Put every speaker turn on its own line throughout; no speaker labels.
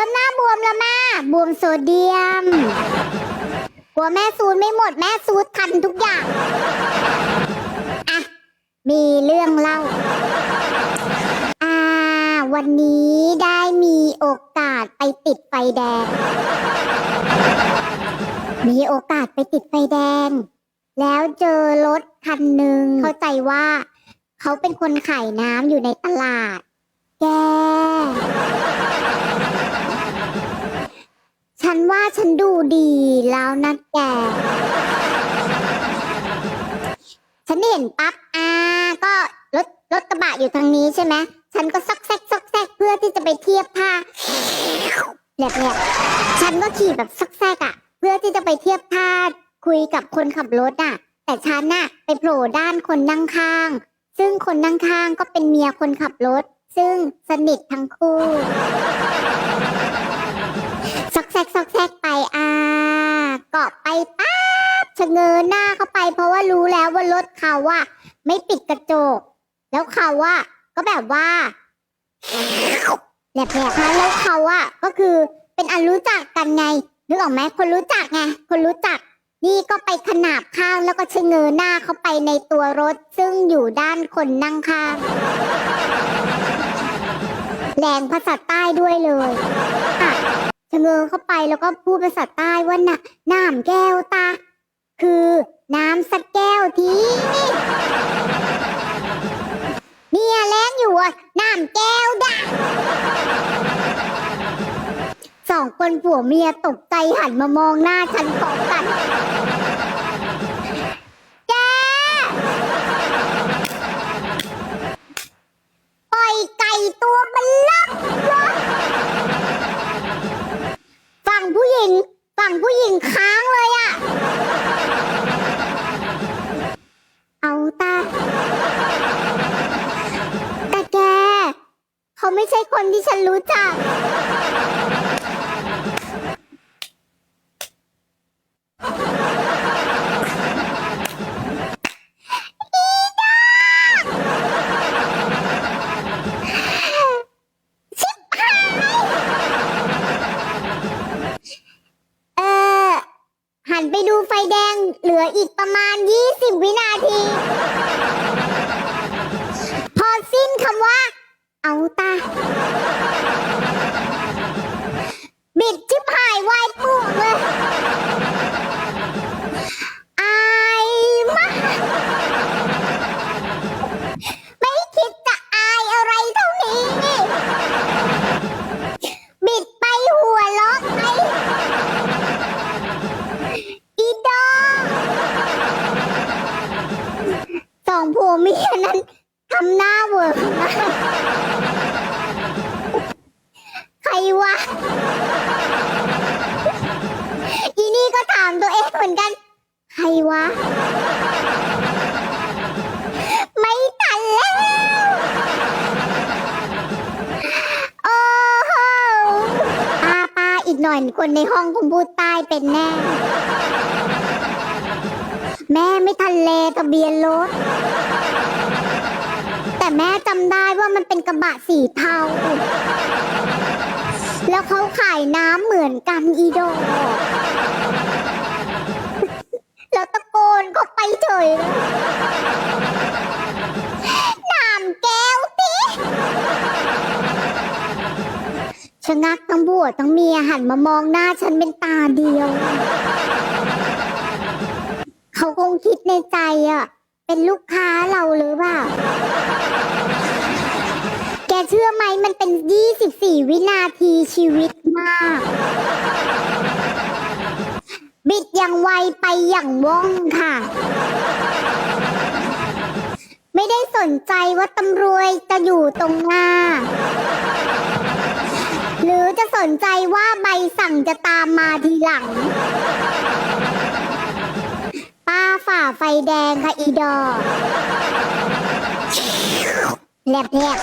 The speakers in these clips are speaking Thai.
เริ่มหน้าบวมแล้วแม่บวมโซเดียม กลัวแม่ซูดไม่หมดแม่ซูดทันทุกอย่างอะมีเรื่องเล่าอ่าวันนี้ได้มีโอกาสไปติดไฟแดง มีโอกาสไปติดไฟแดง แล้วเจอรถคันหนึ่งเข้าใจว่า เขาเป็นคนขายน้ำอยู่ในตลาด แก ฉันว่าฉันดูดีแล้วนะแก ฉันเห็นปั๊บอ่าก็รถรถกระบะอยู่ทางนี้ใช่ไหมฉันก็ซอกแซกซอกแซกเพื่อที่จะไปเทียบท่าแบบเนี้ยฉันก็ขี่แบบซอกแซกอะเพื่อที่จะไปเทียบท่าคุยกับคนขับรถอะแต่ฉันน่ะไปโผล่ด้านคนนั่งข้าง ซึ่งคนนั่งข้างก็เป็นเมียคนขับรถ ซึ่งสนิททั้งคู่ กแซกซอกแซกไปอ่าเกาะไปปั๊บชะเง้อหน้าเข้าไป เพราะว่ารู้แล้วว่ารถเขาอะไม่ปิดกระจก แล้วเขาอะก็แบบว่าแหลบๆนะแล้วเขาอะก็คือเป็นอันรู้จักกันไงนึกออกไหมคนรู้จักไงคนรู้จักนี่ก็ไปขนาบข้างแล้วก็ชะเง้อหน้าเข้าไปในตัวรถ ซึ่งอยู่ด้านคนนั่งข้างแรงภาษาใต้ด้วยเลยอะ ชะเง้อเข้าไปแล้วก็พูดภาษาใต้ว่าน่ะน้ำแก้วตา คือน้ำสักแก้วทีเนี่ยแรงอยู่อะน้ำแก้วดาสองคนผัวเมียตกใจหันมามองหน้าฉันพร้อมกัน แก ปล่อยไก่ตัวมันลับเหรอฝั่งผู้หญิง ฝั่งผู้หญิงค้างเลยอะเอาตา แต่แก เขาไม่ ใช่คนที่ฉันรู้จักชิบหายเออ หันไปดูไฟแดงเหลืออีกประมาณ 20 วินาที พอสิ้นคำว่า เอาตาบิดชิบหายวายปุ่งเลย อายมากไม่คิดจะอายอะไรเท่านี้บิดไปหัวล็อกไปอีดอสองผัวเมียนั้น ทำหน้าเวิร์กใครวะอีนี่ก็ถามตัวเองเหมือนกัน ใครวะ ไม่ทันแล้ว โอ้โหป้าป้าอีกหน่อยคนในห้องคงพูดใต้เป็นแน่ แม่ไม่ทันเลทะเบียนรถ แต่แม่จำได้ว่ามันเป็นกระบะสีเทา แล้วเขาขายน้ำเหมือนกันอีโดแล้วตะโกนก็ไปเฉยน้ำแก้วติชะงักทั้งผัวทั้งเมียหันมามองหน้าฉันเป็นตาเดียว เขาคงคิดในใจอะ เป็นลูกค้าเราหรือเปล่า เชื่อไหมมันเป็น 24 วินาทีชีวิตมาก บิดอย่างไวไปอย่างว่องค่ะ ไม่ได้สนใจว่าตำรวจจะอยู่ตรงหน้า หรือจะสนใจว่าใบสั่งจะตามมาทีหลัง ป้าฝ่าไฟแดงค่ะอีดอแลบแลบ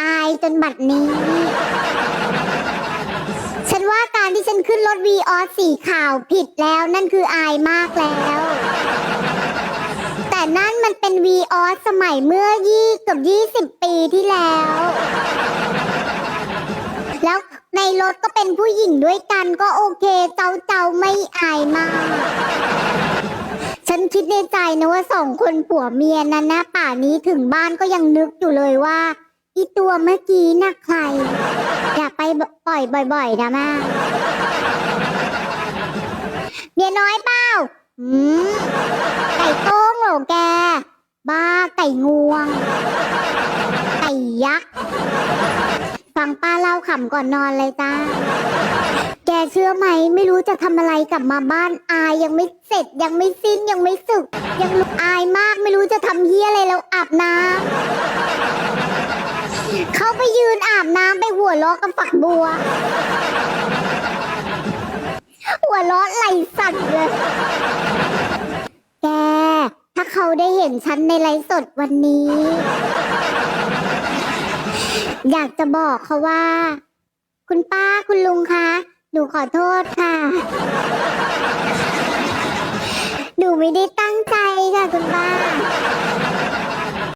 อาย จนบัดนี้ ฉันว่าการที่ฉันขึ้นรถวีออสสีขาวผิดแล้วนั่นคืออายมากแล้ว แต่นั่นมันเป็นวีออสสมัยเมื่อยี่เกับยี่สิบปีที่แล้ว แล้วในรถก็เป็นผู้หญิงด้วยกันก็โอเคเจ้าเจ้าไม่อายมาก ฉันคิดในใจนะว่าสองคนผัวเมียนั้นนะป่านี้ถึงบ้านก็ยังนึกอยู่เลยว่า อีตัวเมื่อกี้น่ะใคร อย่าไปปล่อยบ่อย ๆ นะม่เมียน้อยเปล่าอืมไก่โต้งเหรอแก บ้าไก่งวง ไก่ยักษ์ ฟังป้าเล่าขำก่อนนอนเลยจ้าแกเชื่อไหมไม่รู้จะทำอะไรกลับมาบ้านอายยังไม่เสร็จยังไม่สิ้นยังไม่สึก ยังลุกอายมากไม่รู้จะทำเฮียอะไรแล้วอาบน้ำ เขาไปยืนอาบน้ำไปหัวล้อกับฝักบัว หัวล้อไหลสั่นเลย แก ถ้าเขาได้เห็นฉันในไลฟ์สดวันนี้ อยากจะบอกเขาว่า คุณป้าคุณลุงคะหนูขอโทษค่ะหนูไม่ได้ตั้งใจค่ะคุณป้า